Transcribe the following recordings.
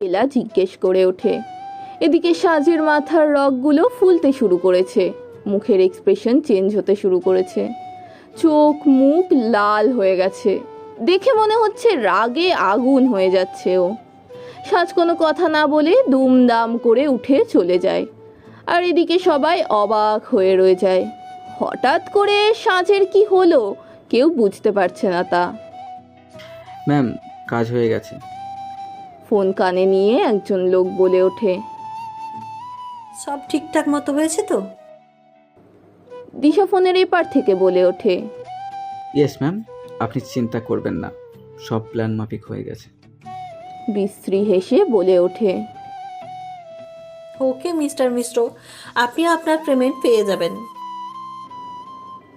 বেলা জিজ্ঞেস করে ওঠে, এদিকে সাজের মাথার রগগুলো ফুলতে শুরু করেছে, মুখের এক্সপ্রেশন চেঞ্জ হতে শুরু করেছে। চোখ, মুখ লাল হয়ে গেছে, দেখে মনে হচ্ছে রাগে আগুন হয়ে যাচ্ছে ও। সাজ কোনো কথা না বলে দুমদাম করে উঠে চলে যায়, আর এদিকে সবাই অবাক হয়ে রয়ে যায়। হঠাৎ করে সাজের কি হলো? কেউ বুঝতে পারছে না তা। ম্যাম কাজ হয়ে গেছে। ফোন কানে নিয়ে একজন লোক বলে ওঠে। সব ঠিকঠাক মতো হয়েছে তো? দিশা ফোনের এপার থেকে বলে ওঠে। ইয়েস ম্যাম আপনি চিন্তা করবেন না সব প্ল্যান মাফিক হয়ে গেছে। বিশ্রী হেসে বলে ওঠে। ওকে মিস্টার মিশ্র আপনি আপনার পেমেন্ট পেয়ে যাবেন।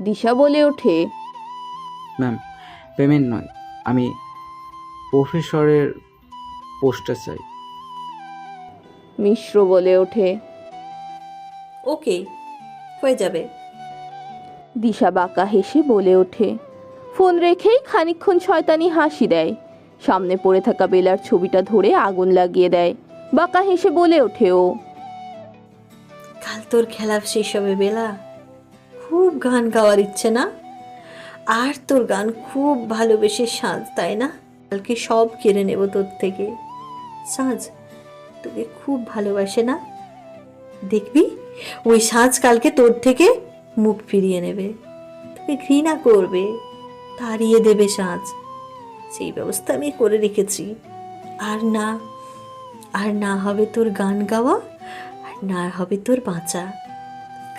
দিশা বলে ওঠে। ম্যাম পেমেন্ট নয়। আমি প্রফেসরের পোস্টটা চাই। মিশ্র বলে ওঠে। ওকে হয়ে যাবে। দিশা বাঁকা হেসে বলে ওঠে। ফোন রেখেই খানিকক্ষণ শয়তানি হাসি দেয়। সামনে পড়ে থাকা বেলার ছবিটা ধরে আগুন লাগিয়ে দেয়। বাঁকা হেসে বলে ওঠে ও। কাল তোর খেলা শেষ হবে বেলা। খুব গান গাওয়ার ইচ্ছে না? আর তোর গান খুব ভালোবেসে সাজ, তাই না? কালকে সব কেড়ে নেব তোর থেকে। সাজ, তোকে খুব ভালোবাসে না? দেখবি, ওই সাজ কালকে তোর থেকে মুখ ফিরিয়ে নেবে। তোকে ঘৃণা করবে, তাড়িয়ে দেবে সাজ। সেই ব্যবস্থা আমি করে রেখেছি। আর না আর না হবে তোর গান গাওয়া, আর না হবে তোর বাঁচা।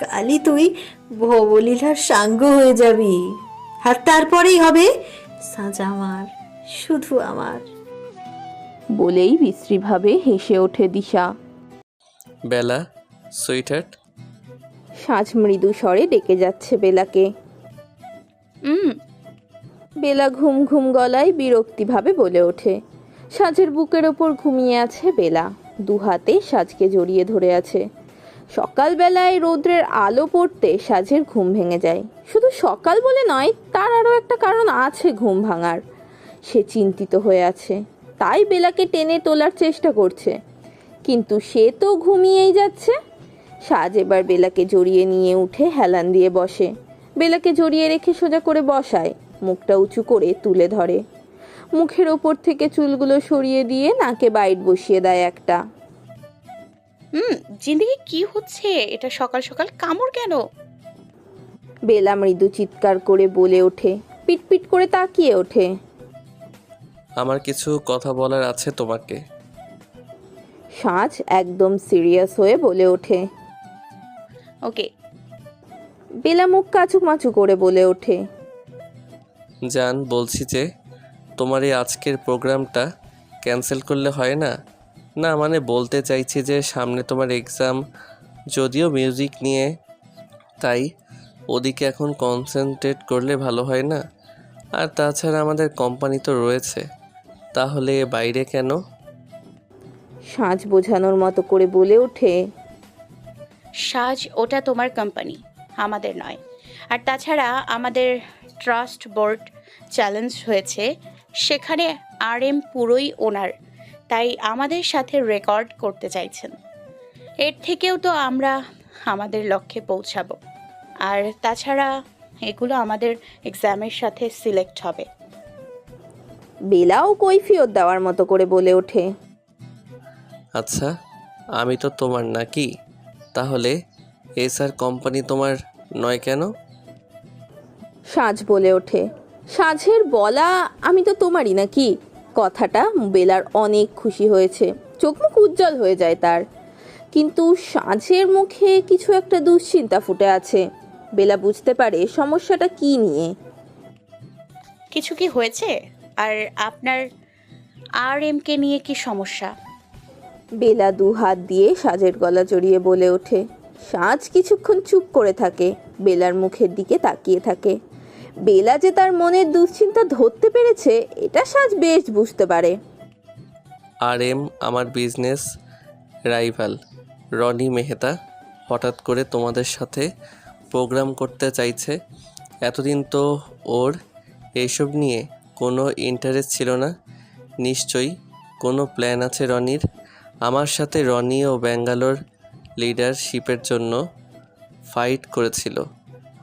কালই তুই ভবলীলার সাঙ্গ হয়ে যাবি। আর তারপরেই হবে সাজা আমার শুধু আমার। বলেই বিশ্রীভাবে হেসে ওঠে দিশা। বেলা সুইটার্ট সাজ মৃদু স্বরে ডেকে যাচ্ছে বেলাকে। হুম বেলা ঘুম ঘুম গলায় বিরক্তিভাবে বলে ওঠে। সাজের বুকের ওপর ঘুমিয়ে আছে বেলা। দু হাতে সাজকে জড়িয়ে ধরে আছে। সকালবেলায় রৌদ্রের আলো পড়তে সাজের ঘুম ভেঙে যায়। শুধু সকাল বলে নয়, তার আরও একটা কারণ আছে ঘুম ভাঙার। সে চিন্তিত হয়ে আছে, তাই বেলাকে টেনে তোলার চেষ্টা করছে। কিন্তু সে তো ঘুমিয়েই যাচ্ছে। সাজ এবার বেলাকে জড়িয়ে নিয়ে উঠে হেলান দিয়ে বসে। বেলাকে জড়িয়ে রেখে সোজা করে বসায়, মুখটা উঁচু করে তুলে ধরে। মুখের ওপর থেকে চুলগুলো সরিয়ে দিয়ে নাকে বাইট বসিয়ে দেয় একটা। হুম জিন্দিগি কি হচ্ছে? এটা সকাল সকাল কামড় কেন? বেলা মৃদু চিৎকার করে বলে ওঠে পিটপিট করে তাকিয়ে ওঠে। আমার কিছু কথা বলার আছে তোমাকে। সাজ একদম সিরিয়াস হয়ে বলে ওঠে। ওকে। বেলা মুখ কাচুক মাচু করে বলে ওঠে। জান বলছি যে তোমার এই আজকের প্রোগ্রামটা ক্যান্সেল করলে হয় না? না মানে বলতে চাইছি যে সামনে তোমার এক্সাম যদিও মিউজিক নিয়ে তাই ওদিকে এখন কনসেন্ট্রেট করলে ভালো হয় না। আর তাছাড়া আমাদের কোম্পানি তো রয়েছে তাহলে বাইরে কেন? সাজ বোঝানোর মতো করে বলে ওঠে। সাজ ওটা তোমার কোম্পানি আমাদের নয়। আর তাছাড়া আমাদের ট্রাস্ট বোর্ড চ্যালেঞ্জ হয়েছে সেখানে আর এম পুরোই ওনার তাই আমাদের সাথে রেকর্ড করতে চাইছেন। এর থেকেও তো আমরা আমাদের লক্ষ্যে পৌঁছাবো। আর তাছাড়া এগুলো আমাদের এক্সামের সাথে সিলেক্ট হবে। বেলাও কৈফিয়ত দেওয়ার মতো করে বলে ওঠে। আচ্ছা আমি তো তোমার নাকি। তাহলে এসআর কোম্পানি তোমার নয় কেন? সাজ বলে ওঠে। সাজের বলা আমি তো তোমারই নাকি? কথাটা বেলার অনেক খুশি হয়েছে। চোখ মুখ উজ্জ্বল হয়ে যায় তার। কিন্তু সাঁঝের মুখে কিছু একটা দুশ্চিন্তা ফুটে আছে। বেলা বুঝতে পারে সমস্যাটা কি নিয়ে। কিছু কি হয়েছে? আর আপনার আর এমকে নিয়ে কি সমস্যা? বেলা দু হাত দিয়ে সাজের গলা জড়িয়ে বলে ওঠে। সাজ কিছুক্ষণ চুপ করে থাকে। বেলার মুখের দিকে তাকিয়ে থাকে। বেলা যে তার মনের দুশ্চিন্তা ধরতে পেরেছে, এটা সাজ বেশ বুঝতে পারে। আর এম আমার বিজনেস রাইভাল, রনি মেহতা, হঠাৎ করে তোমাদের সাথে প্রোগ্রাম করতে চাইছে। এতদিন তো ওর এইসব নিয়ে কোনো ইন্টারেস্ট ছিল না। নিশ্চয়ই কোনো প্ল্যান আছে রনির? আমার সাথে রনি ও ব্যাঙ্গালোর লিডারশিপের জন্য ফাইট করেছিল।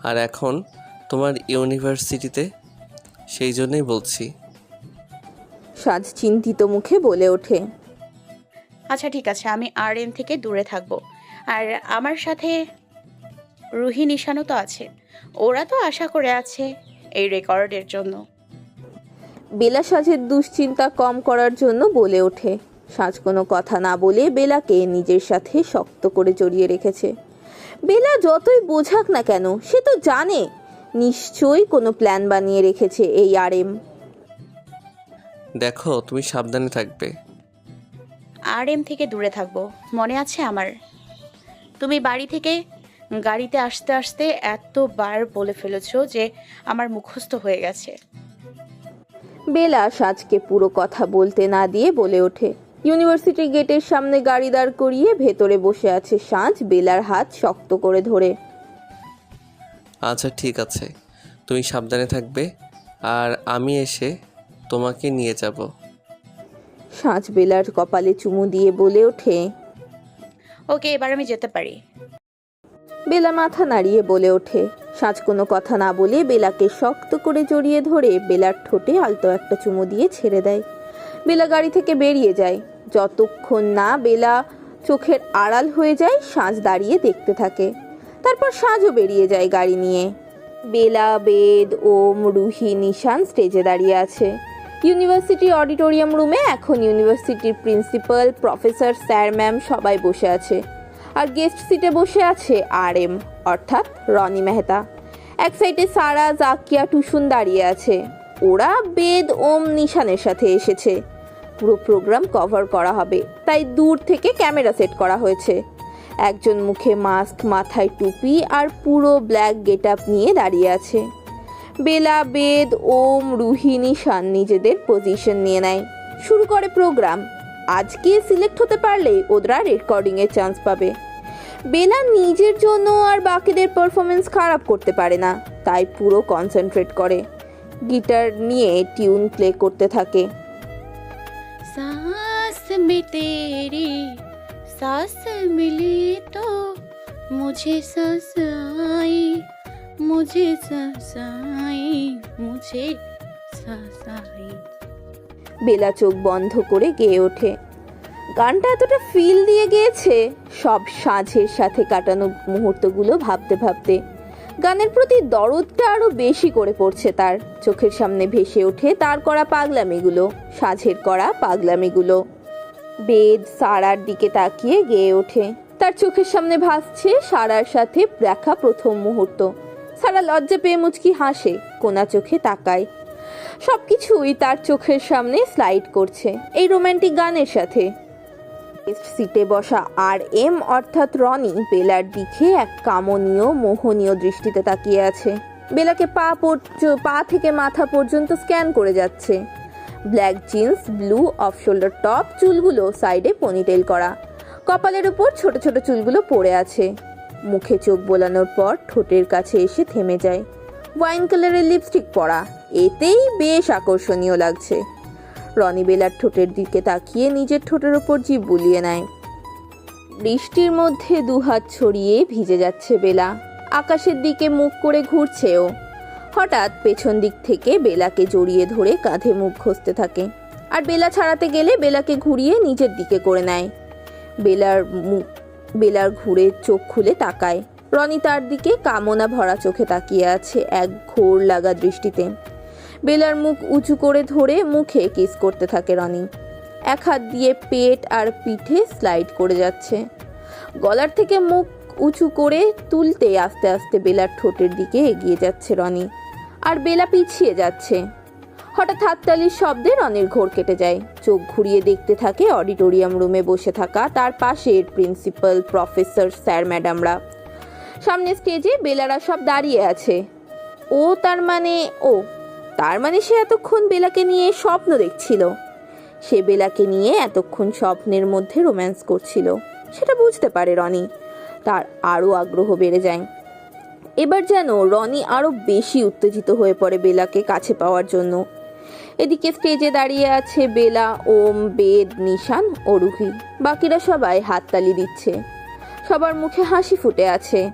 আর এখন তোমার ইউনিভার্সিটিতে? সেই জন্যই বলছি। সাজ চিন্তিত মুখে বলে ওঠে। আচ্ছা ঠিক আছে আমি আর এন থেকে দূরে থাকব। আর আমার সাথে রুহি নিশানও তো আছে। ওরা তো আশা করে আছে এই রেকর্ডের জন্য। বেলা সাজের দুশ্চিন্তা কম করার জন্য বলে ওঠে। সাজ কোনো কথা না বলে বেলাকে নিজের সাথে শক্ত করে জড়িয়ে রেখেছে। বেলা যতই বোঝাক না কেন সে তো জানে। নিশ্চয়ই কোনো প্ল্যান বানিয়ে রেখেছে এই আর এম দেখো তুমি সাবধানে থাকবে। আর এম থেকে দূরে থাকব মনে আছে আমার? তুমি বাড়ি থেকে গাড়িতে আসতে আসতে এতবার বলে ফেলেছো যে আমার মুখস্থ হয়ে গেছে। বেলা সাজকে পুরো কথা বলতে না দিয়ে বলে ওঠে। ইউনিভার্সিটি গেটের সামনে গাড়ি দাঁড় করিয়ে ভেতরে বসে আছে সাজ বেলার হাত শক্ত করে ধরে। আচ্ছা ঠিক আছে। তুমি সাবধানে থাকবে আর আমি এসে তোমাকে নিয়ে যাব। সাজ বেলার কপালে চুমু দিয়ে বলে ওঠে। ওকে এবার আমি যেতে পারি। বেলা মাথা নাড়িয়ে বলে ওঠে। সাজ কোনো কথা না বলে বেলাকে শক্ত করে জড়িয়ে ধরে বেলার ঠোঁটে আলতো একটা চুমু দিয়ে ছেড়ে দেয়। বেলা গাড়ি থেকে বেরিয়ে যায়। যতক্ষণ না বেলা চোখের আড়াল হয়ে যায় সাজ দাঁড়িয়ে দেখতে থাকে। তারপর সাজও বেরিয়ে যায় গাড়ি নিয়ে। বেলা, বেদ ওম রুহি নিশান স্টেজে দাঁড়িয়ে আছে। ইউনিভার্সিটি অডিটোরিয়াম রুমে এখন ইউনিভার্সিটির প্রিন্সিপাল প্রফেসর স্যার ম্যাম সবাই বসে আছে। আর গেস্ট সিটে বসে আছে আর এম অর্থাৎ রনি মেহতা। এক সাইডে সারা, জাকিয়া, টুসুন দাঁড়িয়ে আছে। ওরা বেদ, ওম, নিশানের সাথে এসেছে। পুরো প্রোগ্রাম কভার করা হবে। তাই দূর থেকে ক্যামেরা সেট করা হয়েছে। একজন মুখে মাস্ক, মাথায় টুপি আর পুরো ব্ল্যাক গেট নিয়ে দাঁড়িয়ে আছে। বেলা, বেদ, ওম, রুহিণী, শান নিজেদের পজিশন নিয়ে নেয়। শুরু করে প্রোগ্রাম আজকে সিলেক্ট হতে পারলেই ওদরা রেকর্ডিংয়ের চান্স পাবে। বেলা নিজের জন্য আর বাকিদের পারফরমেন্স খারাপ করতে পারে না, তাই পুরো কনসেন্ট্রেট করে। গিটার নিয়ে টিউন প্লে করতে থাকে। সাস মে তেরি सांस मिली तो मुझे सांस आई मुझे सांस आई मुझे सांस आई বেলা চোখ বন্ধ করে গেয়ে ওঠে গানটা এতটা ফিল দিয়ে গিয়েছে সব সাঁঝের সাথে কাটানো মুহূর্তগুলো ভাবতে ভাবতে গানের প্রতি দরদটা আরো বেশি করে পড়ছে তার চোখের সামনে ভেসে ওঠে তার করা পাগলামিগুলো সাঁঝের করা পাগলামিগুলো বেদ সারার দিকে তাকিয়ে গেয়ে ওঠে। তার চোখের সামনে ভাসছে সারার সাথে দেখা প্রথম মুহূর্ত। সারা লজ্জা পেয়ে মুচকি হাসে, কোনা চোখে তাকায়। সবকিছুই তার চোখের সামনে স্লাইড করছে, এই রোমান্টিক গানের সাথে। সিটে বসা আর এম অর্থাৎ রনি বেলার দিকে এক কামনীয়, মোহনীয় দৃষ্টিতে তাকিয়ে আছে। বেলাকে পা পা থেকে মাথা পর্যন্ত স্ক্যান করে যাচ্ছে। Black jeans, blue off shoulder top, চুলগুলো সাইডে পনিটেল করা। কপালের উপর ছোট ছোট চুলগুলো পড়ে আছে। মুখে চোখ বোলানোর পর ঠোঁটের কাছে এসে থেমে যায়। ওয়াইন কালারের লিপস্টিক পরা। এতেই বেশ আকর্ষণীয় লাগছে। রনি বেলার ঠোঁটের দিকে তাকিয়ে নিজের ঠোঁটের ওপর জিভ বুলিয়ে নেয়। বৃষ্টির মধ্যে দুহাত ছড়িয়ে ভিজে যাচ্ছে বেলা। আকাশের দিকে মুখ করে ঘুরছেও হঠাৎ পেছন দিক থেকে বেলাকে জড়িয়ে ধরে কাঁধে মুখ ঘষতে থাকে। আর বেলা ছাড়াতে গেলে বেলাকে ঘুরিয়ে নিজের দিকে করে নেয়। বেলার মুখ বেলার ঘুরে চোখ খুলে তাকায়। রনি তার দিকে কামনা ভরা চোখে তাকিয়ে আছে এক ঘোর লাগা দৃষ্টিতে। বেলার মুখ উঁচু করে ধরে মুখে কিস করতে থাকে রনি। এক হাত দিয়ে পেট আর পিঠে স্লাইড করে যাচ্ছে। গলার থেকে মুখ উঁচু করে তুলতে আস্তে আস্তে বেলার ঠোঁটের দিকে এগিয়ে যাচ্ছে রনি। আর বেলা পিছিয়ে যাচ্ছে। হঠাৎ হাততালির শব্দে রনির ঘোর কেটে যায়। চোখ ঘুরিয়ে দেখতে থাকে অডিটোরিয়াম রুমে বসে থাকা তার পাশের প্রিন্সিপাল, প্রফেসর, স্যার, ম্যাডামরা। সামনে স্টেজে বেলারা সব দাঁড়িয়ে আছে। ও তার মানে ও, তার মানে সে এতক্ষণ বেলাকে নিয়ে স্বপ্ন দেখছিল। সে বেলাকে নিয়ে এতক্ষণ স্বপ্নের মধ্যে রোম্যান্স করছিল। সেটা বুঝতে পারে রনি। তার আরও আগ্রহ বেড়ে যায়। এবার যেন রনি আরও বেশি উত্তেজিত হয়ে পড়ে বেলাকে কাছে পাওয়ার জন্য। এদিকে স্টেজে দাঁড়িয়ে আছে বেলা, ওম, বেদ, নিশান ও রুহি। বাকিরা সবাই হাততালি দিচ্ছে। সবার মুখে হাসি ফুটে আছে।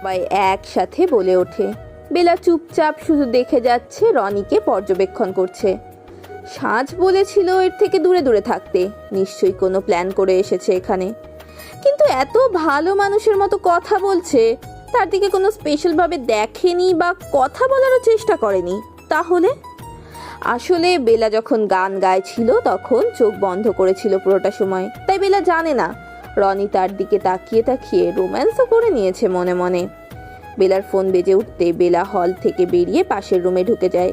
সবাই একসাথে বলে ওঠে। বেলা চুপচাপ শুধু দেখে যাচ্ছে রনিকে পর্যবেক্ষণ করছে। সাজ বলেছিল এর থেকে দূরে দূরে থাকতে। নিশ্চয়ই কোনো প্ল্যান করে এসেছে এখানে। কিন্তু এত ভালো মানুষের মতো কথা বলছে। তার দিকে কোনো স্পেশালভাবে দেখেনি বা কথা বলারও চেষ্টা করেনি। তাহলে? আসলে বেলা যখন গান গাইছিল তখন চোখ বন্ধ করেছিল পুরোটা সময়। তাই বেলা জানে না। রনি তার দিকে তাকিয়ে তাকিয়ে রোম্যান্সও করে নিয়েছে মনে মনে। বেলার ফোন বেজে উঠতে বেলা হল থেকে বেরিয়ে পাশের রুমে ঢুকে যায়।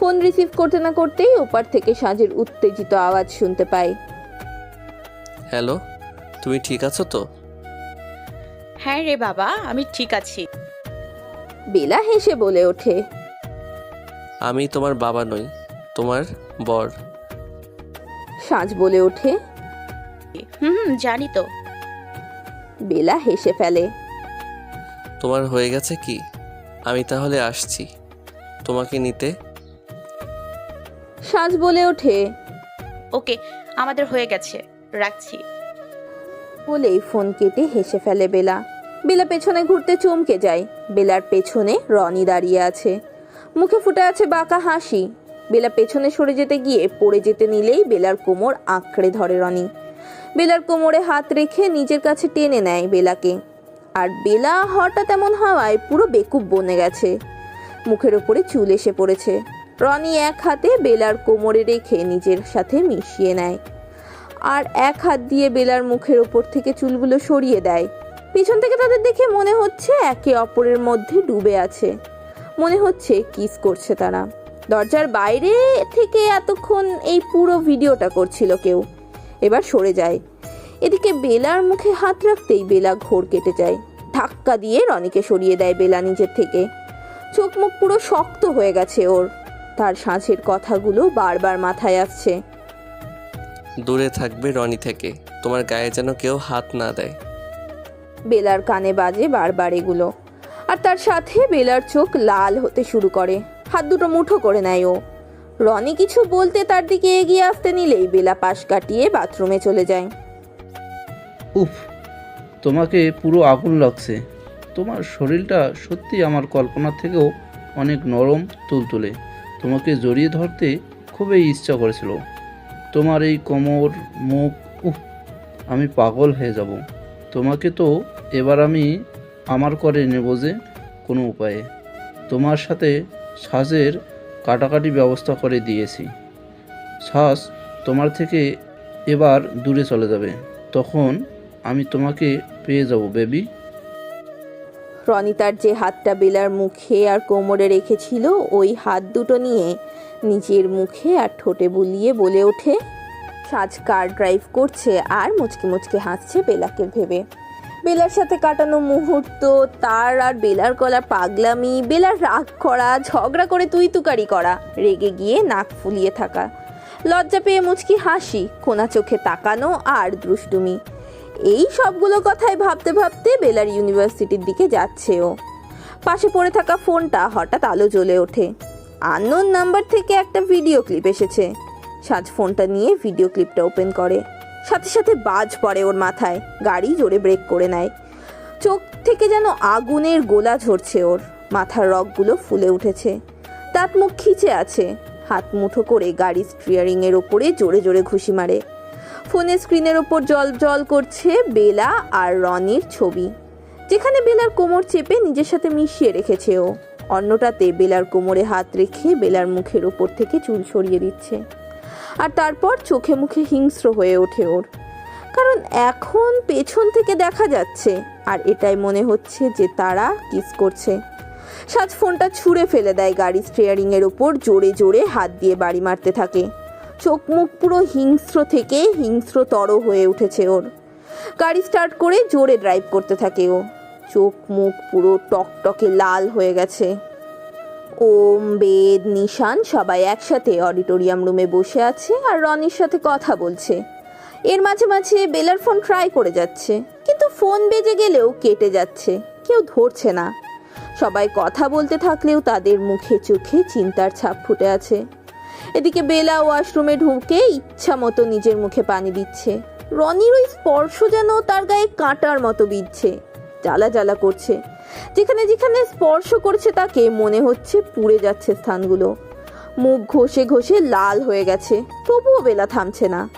ফোন রিসিভ করতে না করতেই ওপার থেকে সাজের উত্তেজিত আওয়াজ শুনতে পায়। হ্যালো, তুমি ঠিক আছো তো? হ্যাঁ রে বাবা আমি ঠিক আছি। বেলা হেসে বলে ওঠে। আমি তোমার বাবা নই তোমার বর। সাজ বলে ওঠে। হুম হুম, জানি তো। বেলা হেসে ফেলে। তোমার হয়ে গেছে কি? আমি তাহলে আসছি। তোমাকে নিতে। সাজ বলে ওঠে। ওকে আমাদের হয়ে গেছে। রাখছি। বলেই ফোন কেটে হেসে ফেলে বেলা। বেলা পেছনে ঘুরতে চমকে যায়। বেলার পেছনে রনি দাঁড়িয়ে আছে। মুখে ফুটে আছে বাঁকা হাসি। বেলা পেছনে সরে যেতে গিয়ে পড়ে যেতে নিলেই বেলার কোমর আঁকড়ে ধরে রনি। বেলার কোমরে হাত রেখে নিজের কাছে টেনে নেয় বেলাকে। আর বেলা হঠাৎ এমন হাওয়ায় পুরো বেকুব বনে গেছে। মুখের ওপরে চুল এসে পড়েছে। রনি এক হাতে বেলার কোমরে রেখে নিজের সাথে মিশিয়ে নেয়। আর এক হাত দিয়ে বেলার মুখের ওপর থেকে চুলগুলো সরিয়ে দেয়। পিছন থেকে তাদের দেখে মনে হচ্ছে একে অপরের মধ্যে ডুবে আছে। মনে হচ্ছে কিস করছে তারা। দরজার বাইরে থেকে এতক্ষণ এই পুরো ভিডিওটা করছিল কেউ। এবার সরে যায়। এদিকে বেলার মুখে হাত রাখতেই বেলা ঘোর কেটে যায়। ধাক্কা দিয়ে রনিকে সরিয়ে দেয় বেলা নিজের থেকে। চোখ মুখ পুরো শক্ত হয়ে গেছে ওর। তার সাঁঝের কথাগুলো বারবার মাথায় আসছে। দূরে থাকবে রনি থেকে। তোমার গায়ে যেন কেউ হাত না দেয়। বেলার কানে বাজে বারবার এগুলো। আর তার সাথে বেলার চোখ লাল হতে শুরু করে। হাত দুটো মুঠো করে নেয় ও। রনি কিছু বলতে তার দিকে এগিয়ে আসতে নিলেই বেলা পাশ কাটিয়ে বাথরুমে চলে যায়। উফ, তোমাকে পুরো আগুন লাগছে। তোমার শরীরটা সত্যি আমার কল্পনা থেকেও অনেক নরম, তুলতুলে। তোমাকে জড়িয়ে ধরতে খুবই ইচ্ছা করেছিল। তোমার এই কোমর, মুখ, উফ, আমি পাগল হয়ে যাব। তোমাকে তো এবার আমি আমার করে নেব যে কোনো উপায়ে। তোমার সাথে শ্বাসের কাটাকাটি ব্যবস্থা করে দিয়েছি। শ্বাস তোমার থেকে এবার দূরে চলে যাবে। তখন আমি তোমাকে পেয়ে যাব, বেবি। রনি তার যে হাতটা বেলার মুখে আর কোমরে রেখেছিল, ওই হাত দুটো নিয়ে নিজের মুখে আর ঠোঁটে বুলিয়ে বলে ওঠে সাজ কার ড্রাইভ করছে আর মুচকি মুচকি হাসছে বেলাকে ভেবে। বেলার সাথে কাটানো মুহূর্ত, তার আর বেলার গলা পাগলামি, বেলার রাগ করা, ঝগড়া করে তুই তুকারি করা, রেগে গিয়ে নাক ফুলিয়ে থাকা। লজ্জা পেয়ে মুচকি হাসি, কোনা চোখে তাকানো আর দুষ্টুমি। এই সবগুলো কথাই ভাবতে ভাবতে বেলার ইউনিভার্সিটির দিকে যাচ্ছে ও পাশে পড়ে থাকা ফোনটা হঠাৎ আলো জ্বলে ওঠে। আননোন নাম্বার থেকে একটা ভিডিও ক্লিপ এসেছে। সাজ ফোনটা নিয়ে ভিডিও ক্লিপটা ওপেন করে। সাথে সাথে বাজ পড়ে ওর মাথায়। গাড়ি জোরে ব্রেক করে নেয়। চোখ থেকে যেন আগুনের গোলা ঝরছে ওর। মাথার রগগুলো ফুলে উঠেছে। দাঁত মুখ খিচে আছে। হাত মুঠো করে গাড়ি স্টিয়ারিং এর ওপরে জোরে জোরে ঘুষি মারে। ফোনের স্ক্রিনের ওপর জল জল করছে বেলা আর রনির ছবি। যেখানে বেলার কোমর চেপে নিজের সাথে মিশিয়ে রেখেছে ও। অন্যটাতে বেলার কোমরে হাত রেখে বেলার মুখের ওপর থেকে চুল সরিয়ে দিচ্ছে। আর তারপর চোখে মুখে হিংস্র হয়ে ওঠে ওর। কারণ এখন পেছন থেকে দেখা যাচ্ছে, আর এটাই মনে হচ্ছে যে তারা কিস করছে। সাজ ফোনটা ছুঁড়ে ফেলে দেয় গাড়ি স্টিয়ারিং এর ওপর, জোরে জোরে হাত দিয়ে বাড়ি মারতে থাকে। চোখ মুখ পুরো হিংস্র থেকে হিংস্রতর হয়ে উঠেছে ওর। গাড়ি স্টার্ট করে জোরে ড্রাইভ করতে থাকে ও। চোখ মুখ পুরো টকটকে লাল হয়ে গেছে। ওম, বেদ, নিশান সবাই একসাথে অডিটোরিয়াম রুমে বসে আছে আর রনির সাথে কথা বলছে। এর মাঝে মাঝে বেলার ফোন ট্রাই করে যাচ্ছে, কিন্তু ফোন বেজে গেলেও কেটে যাচ্ছে, কেউ ধরছে না। সবাই কথা বলতে থাকলেও তাদের মুখে চোখে চিন্তার ছাপ ফুটে আছে। এদিকে বেলা ওয়াশরুমে ঢুকে ইচ্ছা মতো নিজের মুখে পানি দিচ্ছে। রনির ওই স্পর্শ যেন তার গায়ে কাঁটার মতো বিঁধছে জ্বালা জ্বালা করছে। যেখানে যেখানে স্পর্শ করছে তাকে মনে হচ্ছে পুড়ে যাচ্ছে স্থানগুলো। মুখ ঘষে ঘষে লাল হয়ে গেছে তবুও বেলা থামছে না।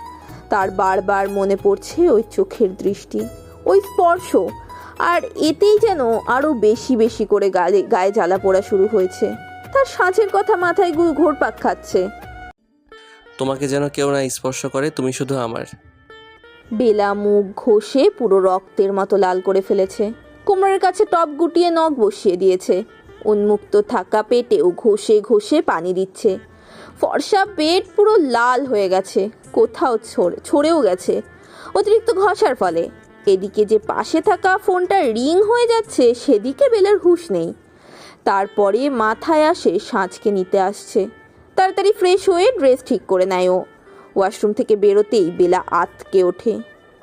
তার বারবার মনে পড়ছে ওই চোখের দৃষ্টি ওই স্পর্শ আর এতেই যেন আরও বেশি বেশি করে গায়ে গায়ে জ্বালা পোড়া শুরু হয়েছে। তার সাঁচের কথা মাথায় ঘোরপাক খাচ্ছে। তোমাকে যেন কেউ না স্পর্শ করে তুমি শুধু আমার। বেলা মুখ ঘষে পুরো রক্তের মতো লাল করে ফেলেছে। কোমরের কাছে টপ গুটিয়ে নখ বসিয়ে দিয়েছে। উন্মুক্ত থাকা পেটেও ঘষে ঘষে পানি দিচ্ছে। ফর্সা পেট পুরো লাল হয়ে গেছে, কোথাও ছড়েও গেছে। অতিরিক্ত ঘষার ফলে। এদিকে যে পাশে থাকা ফোনটা রিং হয়ে যাচ্ছে, সেদিকে বেলার হুঁশ নেই। তারপরে মাথায় আসে সাঁচকে নিতে আসছে। তাড়াতাড়ি ফ্রেশ হয়ে ড্রেস ঠিক করে নেয় ও। ওয়াশরুম থেকে বেরোতেই বেলা আতকে ওঠে।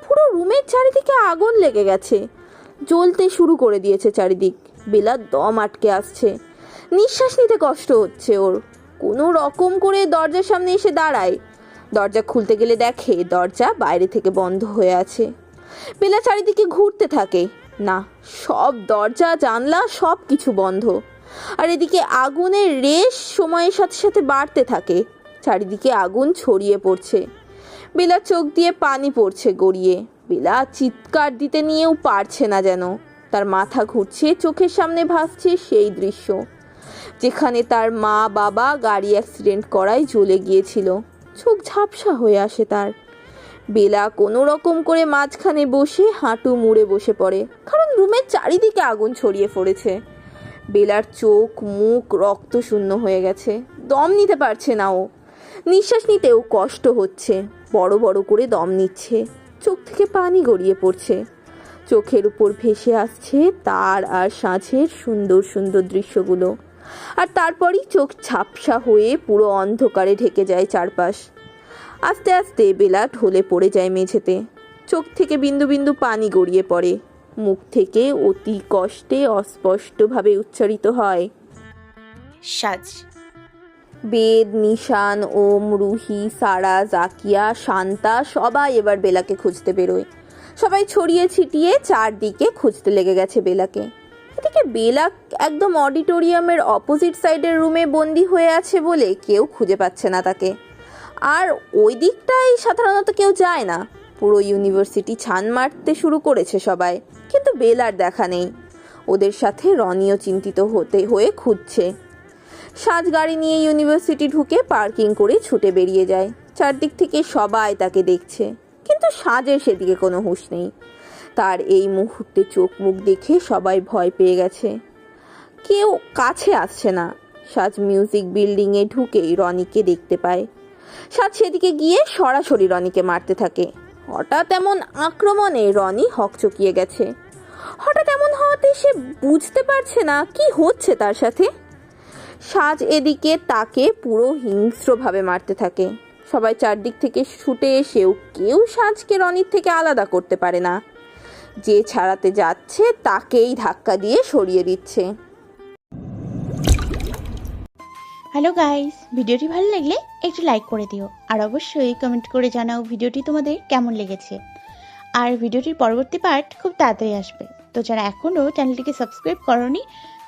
পুরো রুমের চারিদিকে আগুন লেগে গেছে। জ্বলতে শুরু করে দিয়েছে চারিদিক। বেলা দম আটকে আসছে। নিঃশ্বাস নিতে কষ্ট হচ্ছে ওর। কোনো রকম করে দরজার সামনে এসে দাঁড়ায়। দরজা খুলতে গেলে দেখে দরজা বাইরে থেকে বন্ধ হয়ে আছে। বেলা চারিদিকে ঘুরতে থাকে। না, সব দরজা, জানলা, সব কিছু বন্ধ। আর এদিকে আগুনের রেশ সময়ের সাথে সাথে বাড়তে থাকে। চারিদিকে আগুন ছড়িয়ে পড়ছে। বেলা চোখ দিয়ে পানি পড়ছে গড়িয়ে। বেলা চিৎকার দিতে নিয়েও পারছে না যেন। তার মাথা ঘুরছে, চোখের সামনে ভাসছে সেই দৃশ্য, যেখানে তার মা বাবা গাড়ি অ্যাক্সিডেন্ট করায় জ্বলে গিয়েছিল। চোখ ঝাপসা হয়ে আসে তার। বেলা কোনো রকম করে মাঝখানে বসে হাঁটু মুড়ে বসে পড়ে, কারণ রুমের চারিদিকে আগুন ছড়িয়ে পড়েছে। বেলার চোখ, মুখ, রক্ত শূন্য হয়ে গেছে। দম নিতে পারছে না ও। নিঃশ্বাস নিতেও কষ্ট হচ্ছে। বড় বড় করে দম নিচ্ছে। চোখ থেকে পানি গড়িয়ে পড়ছে। চোখের উপর ভেসে আসছে তার আর সাঁঝের সুন্দর সুন্দর দৃশ্যগুলো। আর তারপরই চোখ ঝাপসা হয়ে পুরো অন্ধকারে ঢেকে যায় চারপাশ। আস্তে আস্তে বেলা ঢলে পড়ে যায় মেঝেতে। চোখ থেকে বিন্দু বিন্দু পানি গড়িয়ে পড়ে। মুখ থেকে অতি কষ্টে অস্পষ্টভাবে উচ্চারিত হয়। সাজ বেদ, নিশান, ওম, রুহি, সারা, জাকিয়া, শান্তা, সবাই এবার বেলাকে খুঁজতে বেরোয়। সবাই ছড়িয়ে ছিটিয়ে চারদিকে খুঁজতে লেগে গেছে বেলাকে। এদিকে বেলা একদম অডিটোরিয়ামের অপোজিট সাইডের রুমে বন্দি হয়ে আছে বলে কেউ খুঁজে পাচ্ছে না তাকে। আর ওই দিকটাই সাধারণত কেউ যায় না। পুরো ইউনিভার্সিটি ছান মারতে শুরু করেছে সবাই, কিন্তু বেলার দেখা নেই। ওদের সাথে রনিও চিন্তিত হতে হয়ে খুঁজছে। সাজ গাড়ি নিয়ে ইউনিভার্সিটি ঢুকে পার্কিং করে ছুটে বেরিয়ে যায়। চারদিক থেকে সবাই তাকে দেখছে। কিন্তু সাজের সেদিকে কোনো হুঁশ নেই। তার এই মুহূর্তে চোখ মুখ দেখে সবাই ভয় পেয়ে গেছে। কেউ কাছে আসছে না। সাজ মিউজিক বিল্ডিংয়ে ঢুকেই রনিকে দেখতে পায়। সাজ সেদিকে গিয়ে সরাসরি রনিকে মারতে থাকে। হঠাৎ এমন আক্রমণে রনি হকচকিয়ে গেছে। হঠাৎ এমন হওয়াতে সে বুঝতে পারছে না কি হচ্ছে তার সাথে। সাজ এদিকে তাকে পুরো হিংস্রভাবে মারতে থাকে। সবাই চারদিক থেকে ছুটে এসেও কেউ সাজকে রনির থেকে আলাদা করতে পারে না। যে ছাড়াতে যাচ্ছে, তাকেই ধাক্কা দিয়ে সরিয়ে দিচ্ছে। হ্যালো গাইস, ভিডিওটি ভালো লাগলে একটু লাইক করে দিও। আর অবশ্যই কমেন্ট করে জানাও ভিডিওটি তোমাদের কেমন লেগেছে। আর ভিডিওটির পরবর্তী পার্ট খুব তাড়াতাড়ি আসবে। তো যারা এখনও চ্যানেলটিকে সাবস্ক্রাইব করনি